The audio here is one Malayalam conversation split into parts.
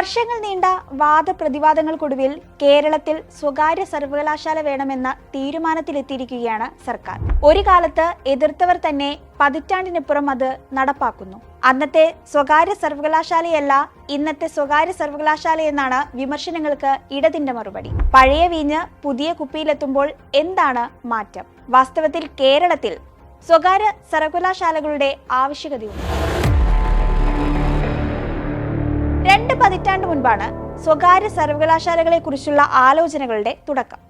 വർഷങ്ങൾ നീണ്ട വാദപ്രതിവാദങ്ങൾക്കൊടുവിൽ കേരളത്തിൽ സ്വകാര്യ സർവകലാശാല വേണമെന്ന തീരുമാനത്തിലെത്തിയിരിക്കുകയാണ് സർക്കാർ. ഒരു കാലത്ത് എതിർത്തവർ തന്നെ പതിറ്റാണ്ടിനിപ്പുറം അത് നടപ്പാക്കുന്നു. അന്നത്തെ സ്വകാര്യ സർവകലാശാലയല്ല ഇന്നത്തെ സ്വകാര്യ സർവകലാശാല എന്നാണ് വിമർശനങ്ങൾക്ക് ഇടതിന്റെ മറുപടി. പഴയ വീഞ്ഞ് പുതിയ കുപ്പിയിലെത്തുമ്പോൾ എന്താണ് മാറ്റം? വാസ്തവത്തിൽ കേരളത്തിൽ സ്വകാര്യ സർവകലാശാലകളുടെ ആവശ്യകതയുണ്ട്. രണ്ട് പതിറ്റാണ്ട് മുൻപാണ് സ്വകാര്യ സർവകലാശാലകളെ കുറിച്ചുള്ള ആലോചനകളുടെ തുടക്കം.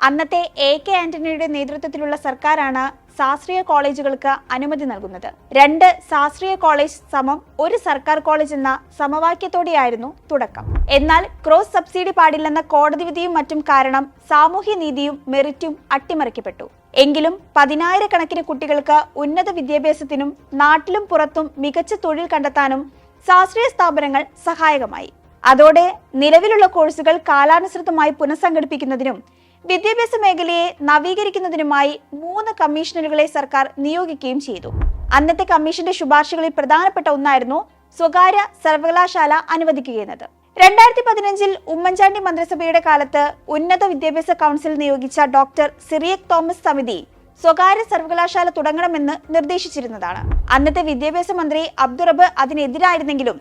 അന്നത്തെ എ കെ ആന്റണിയുടെ നേതൃത്വത്തിലുള്ള സർക്കാരാണ് ശാസ്ത്രീയ കോളേജുകൾക്ക് അനുമതി നൽകുന്നത്. രണ്ട് ശാസ്ത്രീയ കോളേജ് സമം ഒരു സർക്കാർ കോളേജ് എന്ന സമവാക്യത്തോടെയായിരുന്നു തുടക്കം. എന്നാൽ ക്രോസ് സബ്സിഡി പാടില്ലെന്ന കോടതി വിധിയും മറ്റും കാരണം സാമൂഹ്യനീതിയും മെറിറ്റും അട്ടിമറിക്കപ്പെട്ടു. എങ്കിലും പതിനായിരക്കണക്കിന് കുട്ടികൾക്ക് ഉന്നത വിദ്യാഭ്യാസത്തിനും നാട്ടിലും പുറത്തും മികച്ച തൊഴിൽ കണ്ടെത്താനും ശാസ്ത്രീയ സ്ഥാപനങ്ങൾ സഹായകമായി. അതോടെ നിലവിലുള്ള കോഴ്സുകൾ കാലാനുസൃതമായി പുനഃസംഘടിപ്പിക്കുന്നതിനും വിദ്യാഭ്യാസ മേഖലയെ നവീകരിക്കുന്നതിനുമായി മൂന്ന് കമ്മീഷണറുകളെ സർക്കാർ നിയോഗിക്കുകയും ചെയ്തു. അന്നത്തെ കമ്മീഷന്റെ ശുപാർശകളിൽ പ്രധാനപ്പെട്ട ഒന്നായിരുന്നു സ്വകാര്യ സർവകലാശാല അനുവദിക്കുകയെന്നത്. രണ്ടായിരത്തി പതിനഞ്ചിൽ ഉമ്മൻചാണ്ടി മന്ത്രിസഭയുടെ കാലത്ത് ഉന്നത വിദ്യാഭ്യാസ കൗൺസിൽ നിയോഗിച്ച ഡോക്ടർ സിറിയക് തോമസ് സമിതി സ്വകാര്യ സർവകലാശാല തുടങ്ങണമെന്ന് നിർദ്ദേശിച്ചിരുന്നതാണ്. അന്നത്തെ വിദ്യാഭ്യാസ മന്ത്രി അബ്ദുറബ് അതിനെതിരായിരുന്നെങ്കിലും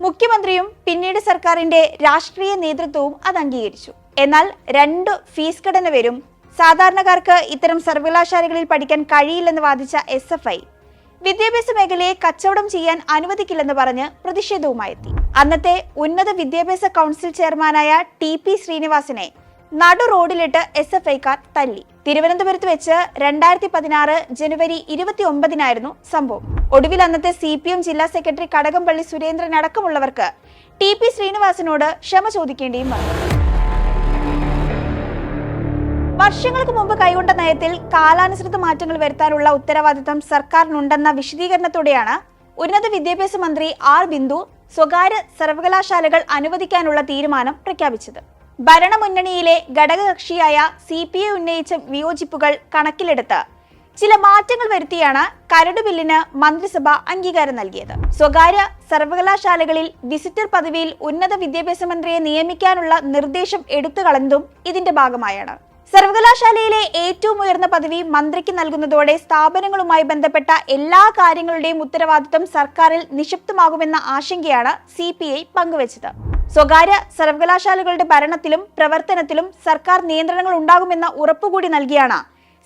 മുഖ്യമന്ത്രിയും പിന്നീട് സർക്കാരിന്റെ രാഷ്ട്രീയ നേതൃത്വവും അത് അംഗീകരിച്ചു. എന്നാൽ രണ്ടു ഫീസ് ഘടന വരും സാധാരണക്കാർക്ക് ഇത്തരം സർവകലാശാലകളിൽ പഠിക്കാൻ കഴിയില്ലെന്ന് വാദിച്ച എസ് എഫ് ഐ വിദ്യാഭ്യാസ മേഖലയെ കച്ചവടം ചെയ്യാൻ അനുവദിക്കില്ലെന്ന് പറഞ്ഞ് പ്രതിഷേധവുമായെത്തി. അന്നത്തെ ഉന്നത വിദ്യാഭ്യാസ കൗൺസിൽ ചെയർമാനായ ടി പി ശ്രീനിവാസനെ നടു റോഡിലിട്ട് എസ് എഫ് ഐക്കാർ തല്ലി. തിരുവനന്തപുരത്ത് വെച്ച് രണ്ടായിരത്തി പതിനാറ് ജനുവരി ഇരുപത്തി ഒമ്പതിനായിരുന്നു സംഭവം. ഒടുവിൽ അന്നത്തെ സി പി എം ജില്ലാ സെക്രട്ടറി കടകംപള്ളി സുരേന്ദ്രൻ അടക്കമുള്ളവർക്ക് ടി പി ശ്രീനിവാസനോട് ക്ഷമ ചോദിക്കേണ്ടിയും വന്നു. വർഷങ്ങൾക്ക് മുമ്പ് കൈകൊണ്ട നയത്തിൽ കാലാനുസൃത മാറ്റങ്ങൾ വരുത്താനുള്ള ഉത്തരവാദിത്തം സർക്കാരിനുണ്ടെന്ന വിശദീകരണത്തോടെയാണ് ഉന്നത വിദ്യാഭ്യാസ മന്ത്രി ആർ ബിന്ദു സ്വകാര്യ സർവകലാശാലകൾ അനുവദിക്കാനുള്ള തീരുമാനം പ്രഖ്യാപിച്ചത്. ഭരണമുന്നണിയിലെ ഘടകകക്ഷിയായ സി പി ഐ ഉന്നയിച്ച വിയോജിപ്പുകൾ കണക്കിലെടുത്ത് ചില മാറ്റങ്ങൾ വരുത്തിയാണ് കരട് ബില്ലിന് മന്ത്രിസഭ അംഗീകാരം നൽകിയത്. സ്വകാര്യ സർവകലാശാലകളിൽ വിസിറ്റർ പദവിയിൽ ഉന്നത വിദ്യാഭ്യാസ മന്ത്രിയെ നിയമിക്കാനുള്ള നിർദ്ദേശം എടുത്തു കളഞ്ഞതും ഇതിന്റെ ഭാഗമായാണ്. സർവകലാശാലയിലെ ഏറ്റവും ഉയർന്ന പദവി മന്ത്രിക്ക് നൽകുന്നതോടെ സ്ഥാപനങ്ങളുമായി ബന്ധപ്പെട്ട എല്ലാ കാര്യങ്ങളുടെയും ഉത്തരവാദിത്തം സർക്കാരിൽ നിക്ഷിപ്തമാകുമെന്ന ആശങ്കയാണ് സി പി ഐ പങ്കുവച്ചത്. സ്വകാര്യ സർവകലാശാലകളുടെ ഭരണത്തിലും പ്രവർത്തനത്തിലും സർക്കാർ നിയന്ത്രണങ്ങൾ ഉണ്ടാകുമെന്ന ഉറപ്പുകൂടി നൽകിയാണ്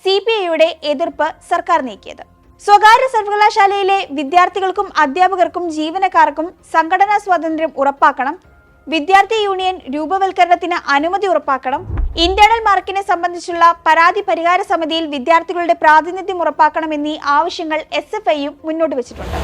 സി പി ഐയുടെ എതിർപ്പ് സർക്കാർ നീക്കിയത്. സ്വകാര്യ സർവകലാശാലയിലെ വിദ്യാർത്ഥികൾക്കും അധ്യാപകർക്കും ജീവനക്കാർക്കും സംഘടനാ സ്വാതന്ത്ര്യം ഉറപ്പാക്കണം വിദ്യാർത്ഥി യൂണിയൻ രൂപവൽക്കരണത്തിന് അനുമതി ഉറപ്പാക്കണം ഇന്റേണൽ മാർക്കിനെ സംബന്ധിച്ചുള്ള പരാതി പരിഹാര സമിതിയിൽ വിദ്യാർത്ഥികളുടെ പ്രാതിനിധ്യം ഉറപ്പാക്കണം എന്നീ ആവശ്യങ്ങൾ എസ് മുന്നോട്ട് വെച്ചിട്ടുണ്ട്.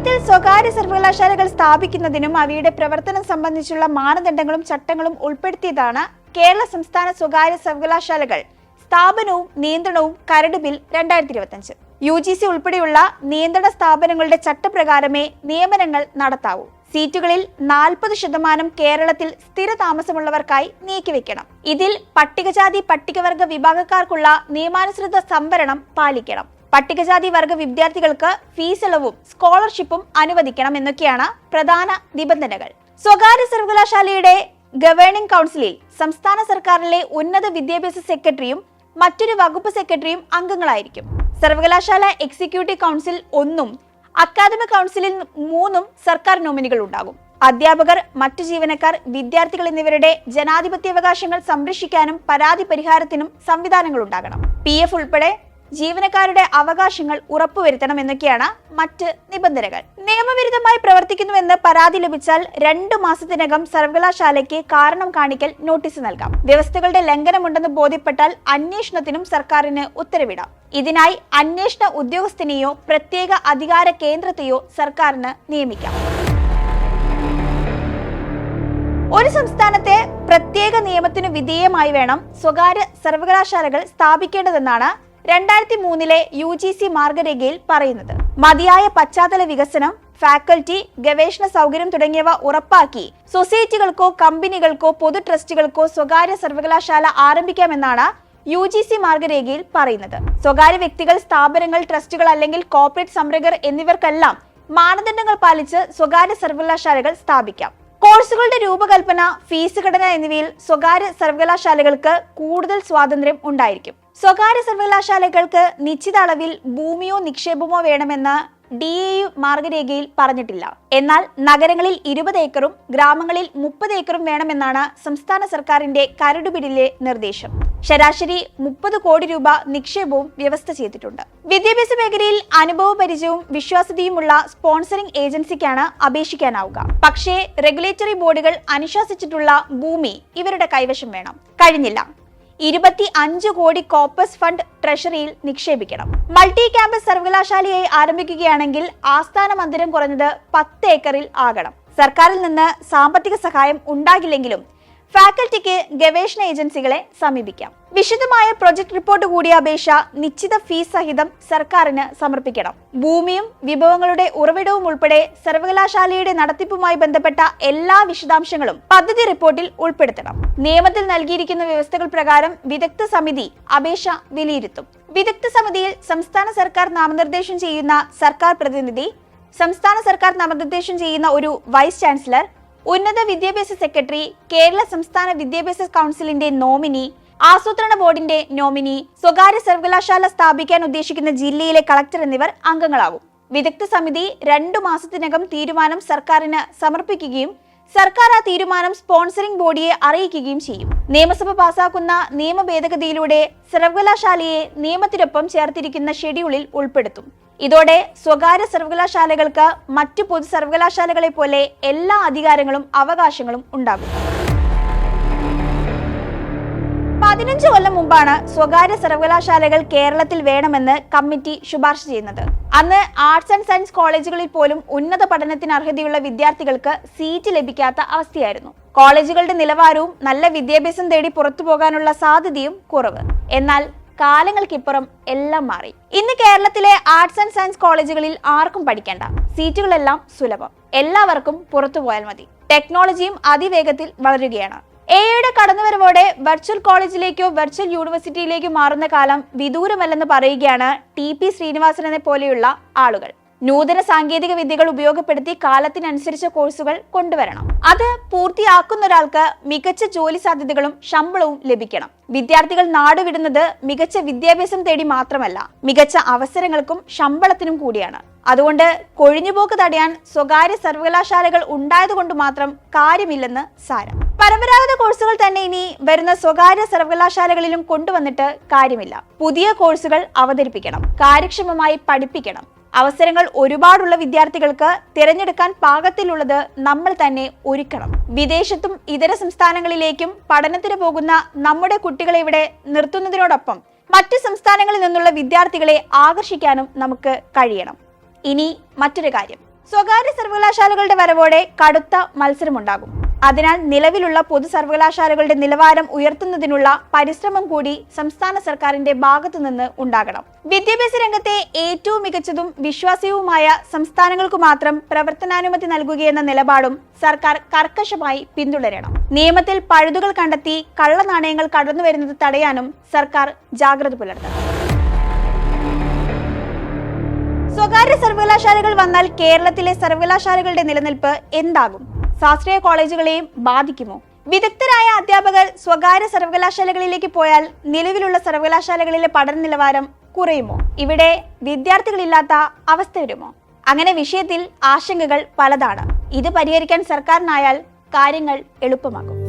കേരളത്തിൽ സ്വകാര്യ സർവകലാശാലകൾ സ്ഥാപിക്കുന്നതിനും അവയുടെ പ്രവർത്തനം സംബന്ധിച്ചുള്ള മാനദണ്ഡങ്ങളും ചട്ടങ്ങളും ഉൾപ്പെടുത്തിയതാണ് കേരള സംസ്ഥാന സ്വകാര്യ സർവകലാശാലകൾ. സ്ഥാപനവും നിയന്ത്രണവും കരട് ബിൽ രണ്ടായിരത്തി ഇരുപത്തിയഞ്ച് യു ജി സി ഉൾപ്പെടെയുള്ള നിയന്ത്രണ സ്ഥാപനങ്ങളുടെ ചട്ടപ്രകാരമേ നിയമനങ്ങൾ നടത്താവൂ. സീറ്റുകളിൽ നാൽപ്പത് ശതമാനം കേരളത്തിൽ സ്ഥിര താമസമുള്ളവർക്കായി നീക്കിവെക്കണം. ഇതിൽ പട്ടികജാതി പട്ടികവർഗ വിഭാഗക്കാർക്കുള്ള നിയമാനുസൃത സംവരണം പാലിക്കണം. പട്ടികജാതി വർഗ വിദ്യാർത്ഥികൾക്ക് ഫീസ് ഇളവും സ്കോളർഷിപ്പും അനുവദിക്കണം എന്നൊക്കെയാണ് പ്രധാന നിബന്ധനകൾ. സ്വകാര്യ സർവകലാശാലയുടെ ഗവേണിംഗ് കൗൺസിലിൽ സംസ്ഥാന സർക്കാരിലെ ഉന്നത വിദ്യാഭ്യാസ സെക്രട്ടറിയും മറ്റൊരു വകുപ്പ് സെക്രട്ടറിയും അംഗങ്ങളായിരിക്കും. സർവകലാശാല എക്സിക്യൂട്ടീവ് കൗൺസിൽ ഒന്നും അക്കാദമിക് കൗൺസിലിൽ മൂന്നും സർക്കാർ നോമിനികൾ ഉണ്ടാകും. അധ്യാപകർ മറ്റു ജീവനക്കാർ വിദ്യാർത്ഥികൾ എന്നിവരുടെ ജനാധിപത്യാവകാശങ്ങൾ സംരക്ഷിക്കാനും പരാതി പരിഹാരത്തിനും സംവിധാനങ്ങൾ ഉണ്ടാകണം. പി എഫ് ഉൾപ്പെടെ ജീവനക്കാരുടെ അവകാശങ്ങൾ ഉറപ്പുവരുത്തണം എന്നൊക്കെയാണ് മറ്റ് നിബന്ധനകൾ. നിയമവിരുദ്ധമായി പ്രവർത്തിക്കുന്നുവെന്ന് പരാതി ലഭിച്ചാൽ രണ്ടു മാസത്തിനകം സർവകലാശാലയ്ക്ക് കാരണം കാണിക്കൽ നോട്ടീസ് നൽകാം. വ്യവസ്ഥകളുടെ ലംഘനമുണ്ടെന്ന് ബോധ്യപ്പെട്ടാൽ അന്വേഷണത്തിനും സർക്കാരിന് ഉത്തരവിടാം. ഇതിനായി അന്വേഷണ ഉദ്യോഗസ്ഥനെയോ പ്രത്യേക അധികാര കേന്ദ്രത്തെയോ സർക്കാരിന് നിയമിക്കാം. ഒരു സംസ്ഥാനത്തെ പ്രത്യേക നിയമത്തിനു വിധേയമായി വേണം സ്വകാര്യ സർവകലാശാലകൾ സ്ഥാപിക്കേണ്ടതെന്നാണ് രണ്ടായിരത്തി മൂന്നിലെ യു ജി സി മാർഗരേഖയിൽ പറയുന്നത്. മതിയായ പശ്ചാത്തല വികസനം ഫാക്കൽറ്റി ഗവേഷണ സൗകര്യം തുടങ്ങിയവ ഉറപ്പാക്കി സൊസൈറ്റികൾക്കോ കമ്പനികൾക്കോ പൊതു ട്രസ്റ്റുകൾക്കോ സ്വകാര്യ സർവകലാശാല ആരംഭിക്കാമെന്നാണ് യു ജി സി മാർഗരേഖയിൽ പറയുന്നത്. സ്വകാര്യ വ്യക്തികൾ സ്ഥാപനങ്ങൾ ട്രസ്റ്റുകൾ അല്ലെങ്കിൽ കോർപ്പറേറ്റ് സംരംഭകർ എന്നിവർക്കെല്ലാം മാനദണ്ഡങ്ങൾ പാലിച്ച് സ്വകാര്യ സർവകലാശാലകൾ സ്ഥാപിക്കാം. കോഴ്സുകളുടെ രൂപകൽപ്പന ഫീസ് ഘടന എന്നിവയിൽ സ്വകാര്യ സർവകലാശാലകൾക്ക് കൂടുതൽ സ്വാതന്ത്ര്യം ഉണ്ടായിരിക്കും. സ്വകാര്യ സർവകലാശാലകൾക്ക് നിശ്ചിത അളവിൽ ഭൂമിയോ നിക്ഷേപമോ വേണമെന്ന് ഡി എ യു മാർഗരേഖയിൽ പറഞ്ഞിട്ടില്ല. എന്നാൽ നഗരങ്ങളിൽ ഇരുപത് ഏക്കറും ഗ്രാമങ്ങളിൽ മുപ്പത് ഏക്കറും വേണമെന്നാണ് സംസ്ഥാന സർക്കാരിന്റെ കരടുപിടിലെ നിർദ്ദേശം. ശരാശരി മുപ്പത് കോടി രൂപ നിക്ഷേപവും വ്യവസ്ഥ ചെയ്തിട്ടുണ്ട്. വിദ്യാഭ്യാസ മേഖലയിൽ അനുഭവ പരിചയവും വിശ്വാസ്യതയുമുള്ള സ്പോൺസറിംഗ് ഏജൻസിക്കാണ് അപേക്ഷിക്കാനാവുക. പക്ഷേ റെഗുലേറ്ററി ബോർഡുകൾ അനുശാസിച്ചിട്ടുള്ള ഭൂമി ഇവരുടെ കൈവശം വേണം. കഴിഞ്ഞില്ല. ഇരുപത്തി അഞ്ച് കോടി കോപ്പസ് ഫണ്ട് ട്രഷറിയിൽ നിക്ഷേപിക്കണം. മൾട്ടി ക്യാമ്പസ് സർവകലാശാലയായി ആരംഭിക്കുകയാണെങ്കിൽ ആസ്ഥാന മന്ദിരം കുറഞ്ഞത് പത്ത് ഏക്കറിൽ ആകണം. സർക്കാരിൽ നിന്ന് സാമ്പത്തിക സഹായം ഉണ്ടാകില്ലെങ്കിലും ഫാക്കൽറ്റിക്ക് ഗവേഷണ ഏജൻസികളെ സമീപിക്കാം. വിശദമായ പ്രൊജക്ട് റിപ്പോർട്ട് കൂടിയ അപേക്ഷ നിശ്ചിത ഫീസ് സഹിതം സർക്കാരിന് സമർപ്പിക്കണം. ഭൂമിയും വിഭവങ്ങളുടെ ഉറവിടവും ഉൾപ്പെടെ സർവകലാശാലയുടെ നടത്തിപ്പുമായി ബന്ധപ്പെട്ട എല്ലാ വിശദാംശങ്ങളും പദ്ധതി റിപ്പോർട്ടിൽ ഉൾപ്പെടുത്തണം. നിയമത്തിൽ നൽകിയിരിക്കുന്ന വ്യവസ്ഥകൾ പ്രകാരം വിദഗ്ധ സമിതി അപേക്ഷ വിലയിരുത്തും. വിദഗ്ധ സമിതിയിൽ സംസ്ഥാന സർക്കാർ നാമനിർദ്ദേശം ചെയ്യുന്ന സർക്കാർ പ്രതിനിധി സംസ്ഥാന സർക്കാർ നാമനിർദ്ദേശം ചെയ്യുന്ന ഒരു വൈസ് ചാൻസലർ ഉന്നത വിദ്യാഭ്യാസ സെക്രട്ടറി കേരള സംസ്ഥാന വിദ്യാഭ്യാസ കൗൺസിലിന്റെ നോമിനി ആസൂത്രണ ബോർഡിന്റെ നോമിനി സ്വകാര്യ സർവകലാശാല സ്ഥാപിക്കാൻ ഉദ്ദേശിക്കുന്ന ജില്ലയിലെ കളക്ടർ എന്നിവർ അംഗങ്ങളാകും. വിദഗ്ധ സമിതി രണ്ടു മാസത്തിനകം തീരുമാനം സർക്കാരിന് സമർപ്പിക്കുകയും സർക്കാർ ആ തീരുമാനം സ്പോൺസറിംഗ് ബോഡിയെ അറിയിക്കുകയും ചെയ്യും. നിയമസഭ പാസാക്കുന്ന നിയമ ഭേദഗതിയിലൂടെ സർവകലാശാലയെ നിയമത്തിനൊപ്പം ചേർത്തിരിക്കുന്ന ഷെഡ്യൂളിൽ ഉൾപ്പെടുത്തും. ഇതോടെ സ്വകാര്യ സർവകലാശാലകൾക്ക് മറ്റു പൊതു സർവകലാശാലകളെ പോലെ എല്ലാ അധികാരങ്ങളും അവകാശങ്ങളും ഉണ്ടാകും. പതിനഞ്ച് കൊല്ലം മുമ്പാണ് സ്വകാര്യ സർവകലാശാലകൾ കേരളത്തിൽ വേണമെന്ന് കമ്മിറ്റി ശുപാർശ ചെയ്യുന്നത്. അന്ന് ആർട്സ് ആൻഡ് സയൻസ് കോളേജുകളിൽ പോലും ഉന്നത പഠനത്തിന് അർഹതയുള്ള വിദ്യാർത്ഥികൾക്ക് സീറ്റ് ലഭിക്കാത്ത അവസ്ഥയായിരുന്നു. കോളേജുകളുടെ നിലവാരവും നല്ല വിദ്യാഭ്യാസം തേടി പുറത്തു പോകാനുള്ള സാധ്യതയും കുറവ്. എന്നാൽ കാലങ്ങൾക്കിപ്പുറം എല്ലാം മാറി. ഇന്ന് കേരളത്തിലെ ആർട്സ് ആൻഡ് സയൻസ് കോളേജുകളിൽ ആർക്കും പഠിക്കേണ്ട. സീറ്റുകളെല്ലാം സുലഭം. എല്ലാവർക്കും പുറത്തു പോയാൽ മതി. ടെക്നോളജിയും അതിവേഗത്തിൽ വളരുകയാണ്. എയുടെ കടന്നുവരവോടെ വെർച്വൽ കോളേജിലേക്കോ വെർച്വൽ യൂണിവേഴ്സിറ്റിയിലേക്കോ മാറുന്ന കാലം വിദൂരമല്ലെന്ന് പറയുകയാണ് ടി പി ശ്രീനിവാസനെ പോലെയുള്ള ആളുകൾ. നൂതന സാങ്കേതിക വിദ്യകൾ ഉപയോഗപ്പെടുത്തി കാലത്തിനനുസരിച്ച കോഴ്സുകൾ കൊണ്ടുവരണം. അത് പൂർത്തിയാക്കുന്ന ഒരാൾക്ക് മികച്ച ജോലി സാധ്യതകളും ശമ്പളവും ലഭിക്കണം. വിദ്യാർത്ഥികൾ നാടുവിടുന്നത് മികച്ച വിദ്യാഭ്യാസം തേടി മാത്രമല്ല മികച്ച അവസരങ്ങൾക്കും ശമ്പളത്തിനും കൂടിയാണ്. അതുകൊണ്ട് കൊഴിഞ്ഞുപോക്ക് തടയാൻ സ്വകാര്യ സർവകലാശാലകൾ ഉണ്ടായതുകൊണ്ട് മാത്രം കാര്യമില്ലെന്ന് സാരം. പരമ്പരാഗത കോഴ്സുകൾ തന്നെ ഇനി വരുന്ന സ്വകാര്യ സർവകലാശാലകളിലും കൊണ്ടുവന്നിട്ട് കാര്യമില്ല. പുതിയ കോഴ്സുകൾ അവതരിപ്പിക്കണം. കാര്യക്ഷമമായി പഠിപ്പിക്കണം. അവസരങ്ങൾ ഒരുപാടുള്ള വിദ്യാർത്ഥികൾക്ക് തിരഞ്ഞെടുക്കാൻ പാകത്തിലുള്ളത് നമ്മൾ തന്നെ ഒരുക്കണം. വിദേശത്തും ഇതര സംസ്ഥാനങ്ങളിലേക്കും പഠനത്തിന് പോകുന്ന നമ്മുടെ കുട്ടികളെ ഇവിടെ നിർത്തുന്നതിനോടൊപ്പം മറ്റു സംസ്ഥാനങ്ങളിൽ നിന്നുള്ള വിദ്യാർത്ഥികളെ ആകർഷിക്കാനും നമുക്ക് കഴിയണം. ഇനി മറ്റൊരു കാര്യം. സ്വകാര്യ സർവകലാശാലകളുടെ വരവോടെ കടുത്ത മത്സരമുണ്ടാകും. അതിനാൽ നിലവിലുള്ള പൊതു സർവകലാശാലകളുടെ നിലവാരം ഉയർത്തുന്നതിനുള്ള പരിശ്രമം കൂടി സംസ്ഥാന സർക്കാരിന്റെ ഭാഗത്തുനിന്ന് ഉണ്ടാകണം. വിദ്യാഭ്യാസ രംഗത്തെ ഏറ്റവും മികച്ചതും വിശ്വാസ്യവുമായ സംസ്ഥാനങ്ങൾക്ക് മാത്രം പ്രവർത്തനാനുമതി നൽകുകയെന്ന നിലപാടും സർക്കാർ കർക്കശമായി പിന്തുടരണം. നിയമത്തിൽ പഴുതുകൾ കണ്ടെത്തി കള്ളനാണയങ്ങൾ കടന്നു വരുന്നത് തടയാനും സർക്കാർ ജാഗ്രത പുലർത്തണം. സ്വകാര്യ സർവകലാശാലകൾ വന്നാൽ കേരളത്തിലെ സർവകലാശാലകളുടെ നിലനിൽപ്പ് എന്താകും? ശാസ്ത്രീയ കോളേജുകളെയും ബാധിക്കുമോ? വിദഗ്ധരായ അധ്യാപകർ സ്വകാര്യ സർവകലാശാലകളിലേക്ക് പോയാൽ നിലവിലുള്ള സർവകലാശാലകളിലെ പഠന നിലവാരം കുറയുമോ? ഇവിടെ വിദ്യാർത്ഥികളില്ലാത്ത അവസ്ഥ വരുമോ? അങ്ങനെ വിഷയത്തിൽ ആശങ്കകൾ പലതാണ്. ഇത് പരിഹരിക്കാൻ സർക്കാരിനായാൽ കാര്യങ്ങൾ എളുപ്പമാകും.